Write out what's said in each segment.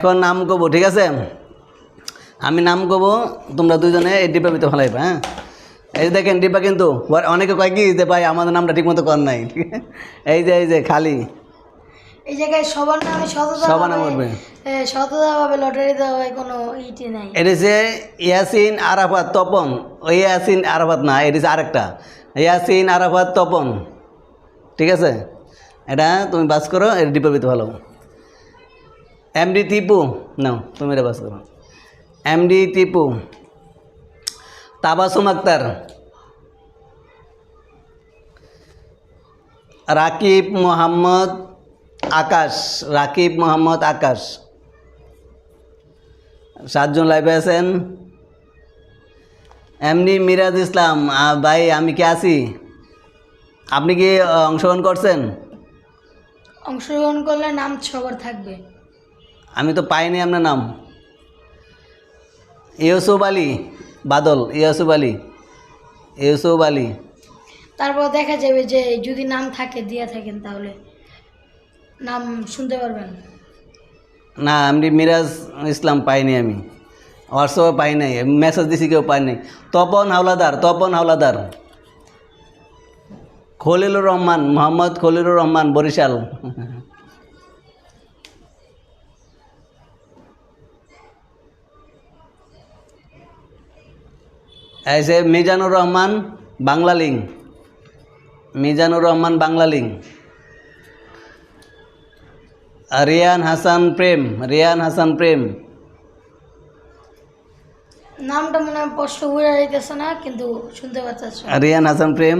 এখন নাম কব ঠিক আছে? আমি নাম কব তোমরা দুজনে এই ডিব্বার ভিতরে ফেলাইবে হ্যাঁ? এই যে দেখেন ডিব্বা কিন্তু অনেকে কয় কি যে ভাই আমাদের নামটা ঠিক মতো কর নাই। এই যে এই যে খালি। এই জায়গায় সবার নামে সবার নাম উঠবে। সততা ভাবে লটারি দেওয়া হয় কোনো ইটি নাই। এটা হচ্ছে ইয়াসিন আরাফাত তপন। ওই ইয়াসিন আরাফাত না এটা আরেকটা। ইয়াসিন আরাফাত তপন। ঠিক আছে? এটা তুমি বাস করো এটা ভিতরে ভালো এমডি টিপু নাও তুমি এটা বাস করো এমডি টিপু তাবাসুম আক্তার। রাকিব মোহাম্মদ আকাশ। রাকিব মোহাম্মদ আকাশ। সাতজন লাইভে আছেন। এমনি মিরাজ ইসলাম ভাই, আমি কি আছি? আপনি কি অংশগ্রহণ করছেন? অংশগ্রহণ করলে নাম সবার থাকবে। আমি তো পাইনি আপনার নাম। ইউসুফ আলী বাদল ইউসুফ আলী ইউসুফ আলী। তারপর দেখা যাবে যে যদি নাম থাকে দিয়ে থাকেন তাহলে। নাম শুনতে পারবেন? না আমি মিরাজ ইসলাম পাইনি আমি। হোয়াটসঅ্যাপে পাই নাই মেসেজ দিছি কেউ পাই নাই। তপন হাওলাদার তপন হাওলাদার। খলিলুর রহমান মোহাম্মদ খলিলুর রহমান বরিশাল। এই যে মিজানুর রহমান বাংলা লিং। মিজানুর রহমান বাংলা লিং। রিয়ান হাসান প্রেম রিয়ান হাসান প্রেম। নামটা মনে হয় স্পষ্ট বোঝা যাইতেছে না কিন্তু শুনতে পাচ্ছি। রিয়ান হাসান প্রেম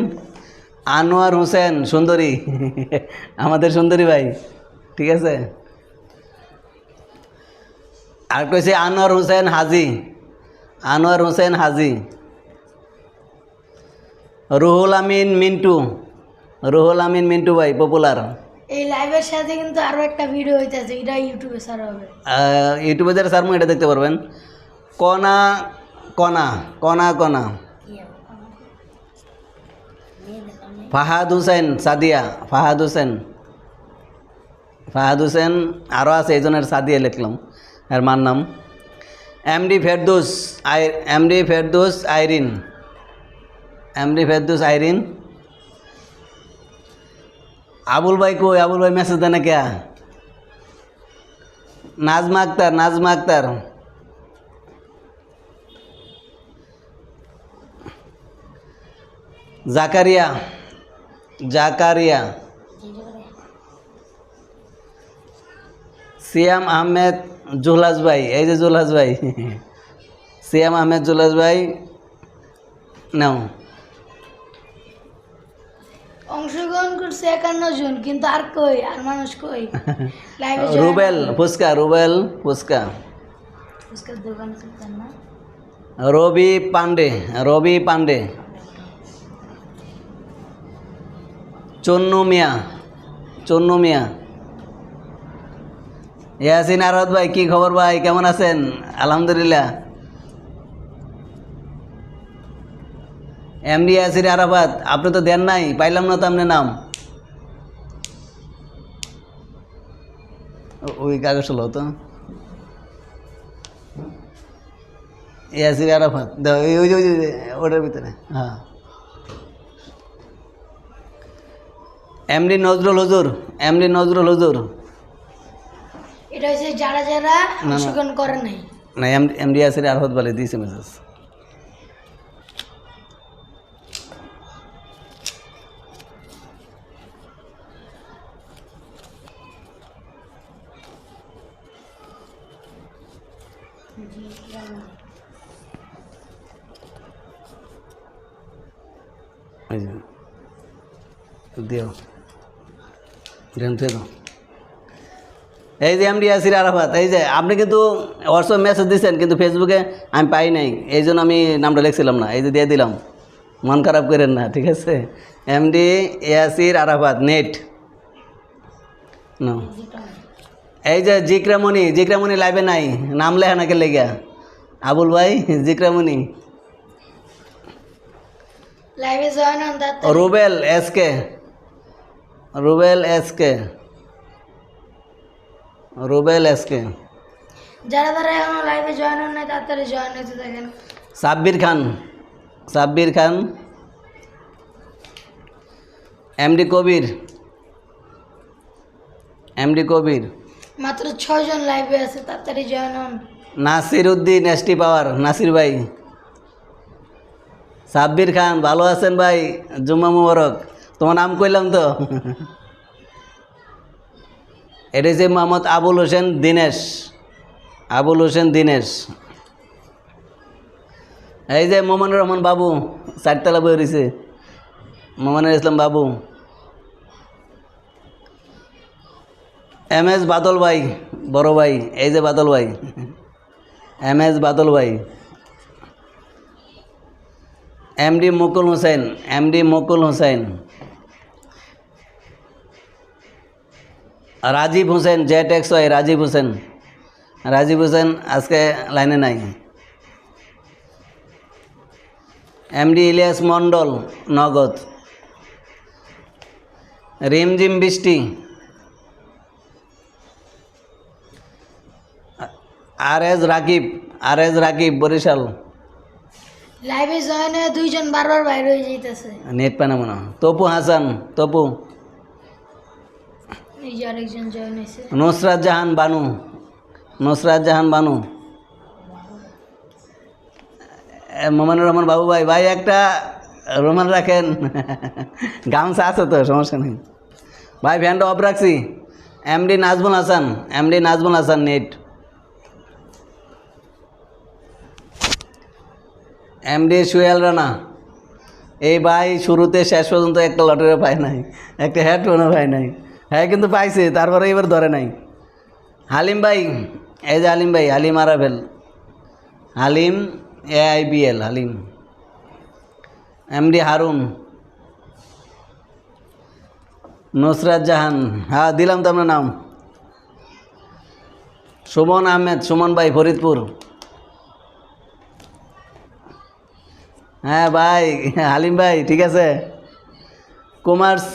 আনোয়ার হোসেন সুন্দরী আমাদের সুন্দরী ভাই ঠিক আছে? আর কইছে আনোয়ার হোসেন হাজি আনোয়ার হোসেন হাজি। রুহুল আমিন মিন্টু। রুহুল আমিন মিন্টু ভাই পপুলার এই লাইভের সাথে কিন্তু আরও একটা ভিডিও হইতেছে এটা ইউটিউবে ছাড়া হবে। ইউটিউবে যারা সারমো এটা দেখতে পারবেন। কনা কনা কনা কনা। ফাহাদ হুসেন সাদিয়া ফাহাদ হুসেন। ফাহাদ হুসেন আরও আছে এই জনের সাদিয়া লিখলাম এর মার নাম। এমডি ফেরদুস আই এমডি ফেরদুস আইরিন। এমডি ফেরদুস আইরিন আবুল ভাই কই আবুল ভাই মেসেজ দেয় না কে নাজমা আক্তার নাজমা আক্তার জাকারিয়া জাকারিয়া সিয়াম আহমেদ জুলাস ভাই এই যে জুলাস ভাই সিয়াম আহমেদ জুলাস ভাই নাও অংশগ্রহণ করছে একান্ন জন কিন্তু আর কই আর মানুষ কই? রুবেল ফুচকা রুবেল ফুচকা। রবি পান্ডে রবি পান্ডে। চন্নু মিয়া চন্নু মিয়া। ইয়াসিন আরত ভাই কি খবর ভাই? কেমন আছেন? আলহামদুলিল্লাহ। এমডি ইয়াসির আরাফাত আপনি তো দেন নাই পাইলাম না তো আপনার নাম। ওই কাগজ হলো তো। ইয়াসির আরাফাত ওই ওই ওটার ভিতরে হ্যাঁ। এমডি নজরুল হুজুর এমডি নজরুল হুজুর। এটা হচ্ছে যারা যারা অংশগ্রহণ করে নাই। না এমডি ইয়াসির আরাফাত বলে দিয়েছে মেসেজ। এই যে এমডি আসির আরাফাত এই যে আপনি কিন্তু হোয়াটসঅ্যাপ মেসেজ দিচ্ছেন কিন্তু ফেসবুকে আমি পাই নাই। এই জন্য আমি নামটা লিখছিলাম না, এই যে দিয়ে দিলাম। মন খারাপ করেন না, ঠিক আছে? এমডি ইয়াসির আরাফাত নেট নো এই যে জিক্রামণি জিক্রামণি লাইভে নাই, নাম লেখা নাকি লেগা? আবুল ভাই, জিক্রামণি। লাইভে জয়েন হন তার Rubel S K Rubel S K Rubel S K যারা যারা এখনও লাইভে জয়েন হন নাই তাড়াতাড়ি জয়েন হতে থাকেন সাব্বির খান। সাব্বির খান। এমডি কবির। এমডি কবির। মাত্র ছয়জন লাইভে আছে তাড়াতাড়ি জয়েন হন। নাসির উদ্দিন এসটি পাওয়ার নাসির ভাই। সাব্বির খান ভালো আছেন ভাই? জুম্মা মুবারক। তোমার নাম কইলাম তো? এটা হচ্ছে মোহাম্মদ আবুল হোসেন দিনেশ। আবুল হোসেন দিনেশ। এই যে মোমানুর রহমান বাবু চারতলা বই রয়েছে মোমানুর ইসলাম বাবু। এম এস বাদল ভাই বড় ভাই। এই যে বাদল ভাই। এম এস বাদল ভাই। MD Mukul Hossain, MD Mukul Hossain. Rajib Hossain Z X Y, Rajib Hossain. Rajib Hossain আজকে লাইনে নাই। এমডি ইলিয়াস মণ্ডল, নগদ। Rimjhim Brishti. R S Rakib R S Rakib Barishal. লাইভে জয়েন হয়ে দুইজন বারবার বাইরে হয়ে যাইতেছে। নেট পায় না মনে তপু হাসান তপু। এই যে আরেকজন জয়েন হয়েছে নুসরাত জাহান বানু। নুসরাত জাহান বানু। মোমানুর রহমান বাবু ভাই ভাই একটা রোমান রাখেন। গামছা আছে তো সমস্যা নেই। ভাই ফ্যানটা অফ রাখছি। MD Nazmul Hasan MD Nazmul Hasan net MD Suyel Rana এই ভাই শুরুতে শেষ পর্যন্ত একটা লটারি পায় নাই, একটা হেডফোনও পায় নাই। হ্যাঁ কিন্তু পাইছে, তারপরে এবার ধরে নাই। হালিম ভাই, এই যে হালিম ভাই, হালিম আরাফেল। হালিম এল হালিম। এমডি হারুন। নুসরাত জাহান। হ্যাঁ দিলাম তো আপনার নাম। সুমন আহমেদ, সুমন ভাই, ফরিদপুর। হ্যাঁ ভাই হালিম ভাই ঠিক আছে? কমার্স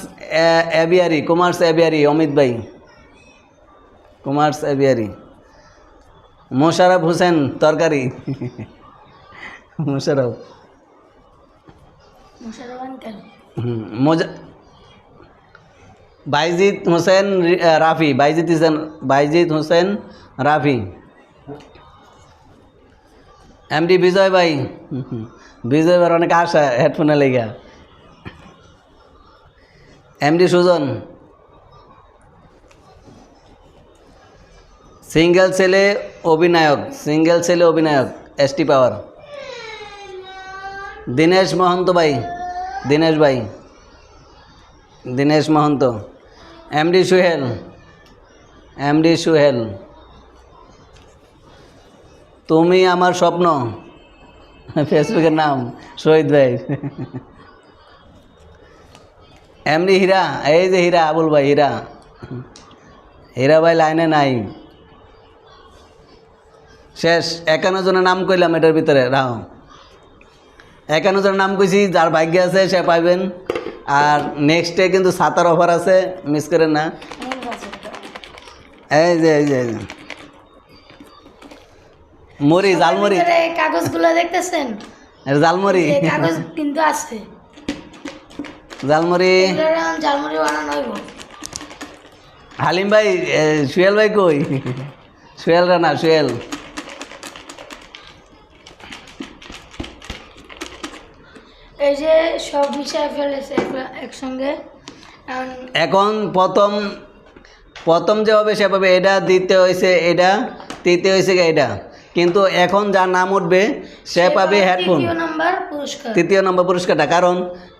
এবিয়ারি কমার্স এবিয়ারি অমিত ভাই। কমার্স এবিয়ারি। মোশারফ হোসেন তরকারি। মোশারফ। মোজা বাইজিদ হোসেন রাফি। বাইজিৎ হোসেন বাইজিৎ হোসেন রাফি। এমডি বিজয় ভাই। হুম, হুম, বিজয় ভাইয়ের অনেক আশা হেডফোনে লেগে। এমডি সুজন। সিঙ্গেল ছেলে অভিনায়ক সিঙ্গেল ছেলে অভিনায়ক এসটি পাওয়ার দীনেশ মহন্ত ভাই দীনেশ ভাই Dinesh Mahanta. MD Suhel MD Suhel. তুমি আমার স্বপ্ন। ফেসবুকের নাম শহীদ ভাই। এমনি হীরা এই যে হীরা আবুল ভাই হীরা। হীরা ভাই লাইনে নাই। শেষ একান্ন জনের নাম কইলাম এটার ভিতরে রাও। একান্ন জনের নাম কইছি যার ভাগ্য আছে সে পাইবেন। আর নেক্সটে কিন্তু সাতার অফার আছে মিস করেন না। এই যে এই যে। মরি জালমরি কাগজগুলো দেখতেছেন? জালমরি কাগজ কিন্তু আছে। জালমরি ঝালমুড়ি বানানো হইব। হালিম ভাই সুয়েল ভাই কই? সুয়েল রানা সুয়েল। এই যে সব মিশায় ফেলেছে একসঙ্গে। এখন প্রথম প্রথম যে হবে সে পাবে এটা দ্বিতীয় হয়েছে এটা তৃতীয় হয়েছে এটা। কিন্তু এখন যার নাম উঠবে সে পাবে হেডফোন তৃতীয় নাম্বার পুরস্কারটা কারণ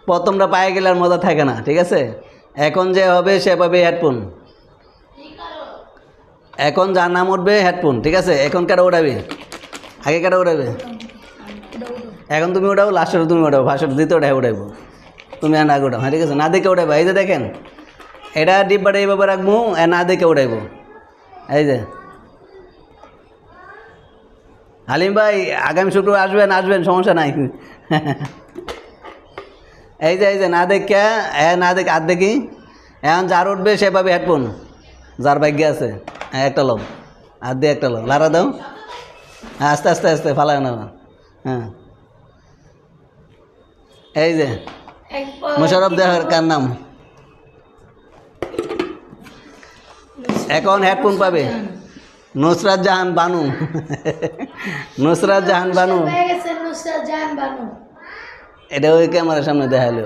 প্রথমটা পায়ে গেলে আর মজা থাকে না ঠিক আছে? এখন যে হবে সে পাবে হেডফোন এখন যার নাম উঠবে হেডফোন ঠিক আছে? এখন কারা উঠাবে আগে কারা উঠাবে এখন তুমি উঠাবো লাস্টের তুমি উঠাবো ফার্স্টের দ্বিতীয়টা উঠাইবো তুমি আর আগে উঠাও হ্যাঁ ঠিক আছে? না দেখে উঠাইবো এই যে দেখেন এটা ডিব্বাটা এইভাবে রাখব না দেখে উঠাইবো এই যে হালিম ভাই আগামী শুক্রবার আসবেন আসবেন সমস্যা নাই। এই যে এই যে না দেখে এ না দেখে আর দেখি। এখন যার উঠবে সে পাবে হেডফোন যার ভাগ্যে আছে হ্যাঁ একটা লোক। আর দিয়ে একটা লো লারা দাও। হ্যাঁ আস্তে আস্তে আস্তে ফালায় না হ্যাঁ। এই যে মোশারফ দেহার কার নাম? এখন হেডফোন পাবে। নুসরাত জাহান বানু। নুসরাত জাহান বানু। এটা ওই ক্যামেরার সামনে দেখাল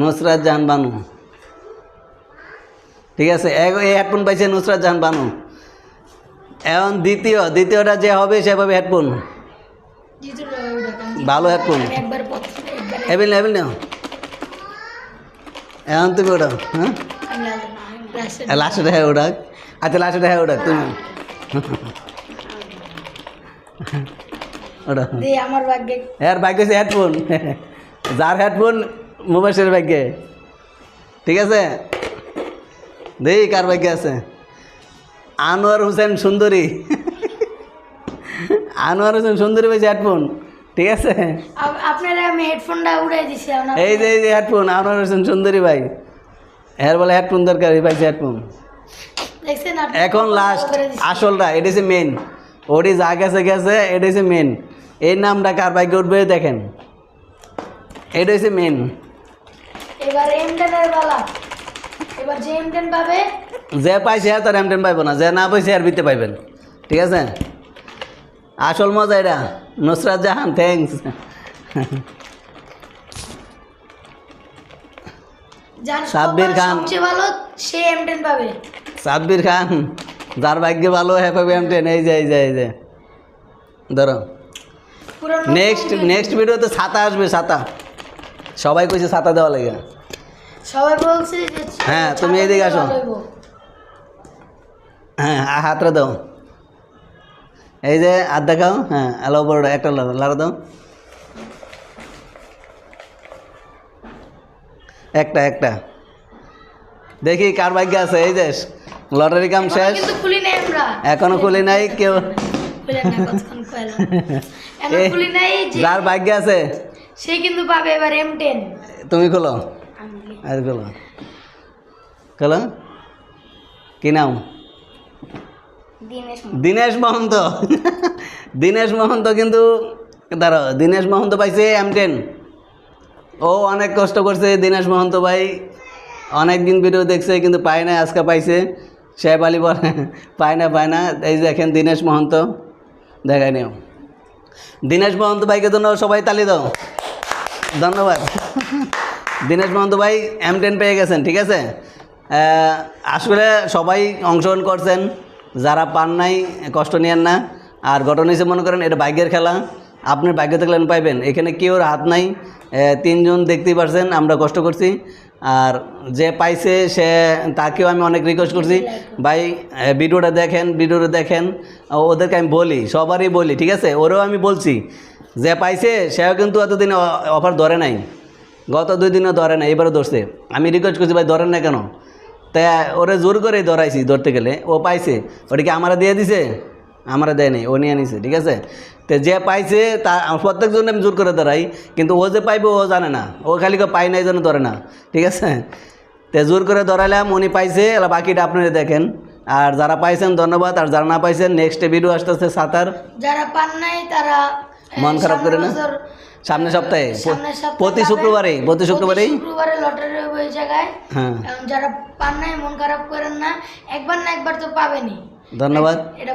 নুসরাত জাহান বানু। ঠিক আছে এই হেডফোন পাইছে নুসরাত জাহান বানু। এখন দ্বিতীয় দ্বিতীয়টা যে হবে সে পাবে হেডফোন। ভালো হেডফোন এবিল এবিল না এখন তুমি ওটা হ্যাঁ? লাস্টে ওটা। আচ্ছা লাস্ট দেখা ওটা তুমি। ওটা। আমার ভাগ্যে। এর ভাগ্য হচ্ছে হেডফোন যার হেডফোন মুবাসের ভাগ্যে। ঠিক আছে? দেই কার ভাগ্যে আছে? আনোয়ার হোসেন সুন্দরী। আনোয়ার হোসেন সুন্দরী পাইছে হেডফোন ঠিক আছে? আপনারা আমি হেডফোনটা উড়াই দিছি এই যে এই যে হেডফোন আনোয়ার হোসেন সুন্দরী ভাই। এর বলে হেডফোন দরকার পাইছে হেডফোন এখন লাস্ট। আসলটা এটা হচ্ছে মেন ওটি যা গেছে গেছে এটা হচ্ছে মেন এই নামটা কার ভাগ্যে উঠবে দেখেন। এটা হচ্ছে মেন এবার এমটেনের বেলা। এবার যে এমটেন পাবে? যে পাইছে তার এমটেন পাইব না যে না পাইছে আর বিতে পাইবেন। ঠিক আছে? আসল মজা এটা। নুসরাত জাহান থ্যাংকস সাব্বির খান। সবচেয়ে ভালো সে এমটেন পাবে। সাব্বির খান যার ভাগ্যে ভালো হ্যাঁ পাবে এই যে এই যে এই যে। ধরো। নেক্সট নেক্সট ভিডিওতে ছাতা আসবে ছাতা। সবাই কইছে ছাতা দেওয়া লাগে। সবাই বলছে হ্যাঁ, তুমি এদিকে আসো। হ্যাঁ হাতটা দাও। এই যে হাত দেখাও হ্যাঁ আলো বড় একটা লাড়া দাও। একটা একটা। দেখি কার ভাগ্য আছে এই যে লটারি কাম শেষ? খুলি নাই আমরা। এখনও খুলি নাই? কেউ যার ভাগ্য আছে। সে কিন্তু পাবে এবার এমটেন তুমি খোলো। আর খোলো। খোলো। কি নাম? দিনেশ মহন্ত। দীনেশ মহন্ত। কিন্তু দাঁড়াও দীনেশ মহন্ত পাইছে এম টেন ও অনেক কষ্ট করছে দীনেশ মহন্ত ভাই। অনেক দিন ভিডিও দেখছে কিন্তু পায় না আজকে পাইছে। সাহেব আলী বলে, পায় না পায় না। এই দেখেন দীনেশ মহন্ত, দেখাই নিও। দীনেশ মহন্ত ভাইকে জন্য সবাই তালি দাও। ধন্যবাদ। দীনেশ মহন্ত ভাই এম টেন পেয়ে গেছেন, ঠিক আছে? আসলে সবাই অংশগ্রহণ করছেন, যারা পান নাই, কষ্ট নিয়েন না। আর ঘটনা হিসেবে মনে করেন এটা ভাগ্যের খেলা। আপনি ভাগ্য থাকলে পাইবেন। এখানে কেউ হাত নাই। তিনজন দেখতেই পারছেন, আমরা কষ্ট করছি। আর যে পাইছে সে তাকেও আমি অনেক রিকোয়েস্ট করছি। ভাই ভিডিওটা দেখেন ভিডিওটা দেখেন। ওদেরকে আমি বলি সবারই বলি ঠিক আছে? ওরেও আমি বলছি যে পাইছে সেও কিন্তু এতদিন অফার ধরে নাই। গত দুই দিনও ধরে না এবারে ধরছে। আমি রিকোয়েস্ট করছি ভাই ধরেন না কেন? তাই ওরে জোর করেই ধরাইছি ধরতে গেলে। ও পাইছে ওটা কি আমারা দিয়ে দিছে? আমরা দেয় নাই ও নিয়ে নিছে ঠিক আছে? তো যে পাইছে তা প্রত্যেকজন আমি জোর করে ধরাই কিন্তু ও যে পাইবে ও জানে না। ও খালি পাই নাই জন্য ধরে না ঠিক আছে? তো জোর করে ধরাইলাম উনি পাইছে বাকিটা আপনারা দেখেন। আর যারা পাইছেন ধন্যবাদ। আর যারা না পাইছেন নেক্সট ভিডিও আসতেছে সাঁতার। যারা পান নাই তারা মন খারাপ করে না? সামনের সপ্তাহে? প্রতি পাবেন। শুক্রবারেই প্রতি শুক্রবারেই? শুক্রবারে লটারি হবে ওই জায়গায়। হ্যাঁ। যারা পান নাই মন খারাপ করেন না একবার না একবার তো পাবেনই। ধন্যবাদ। এটা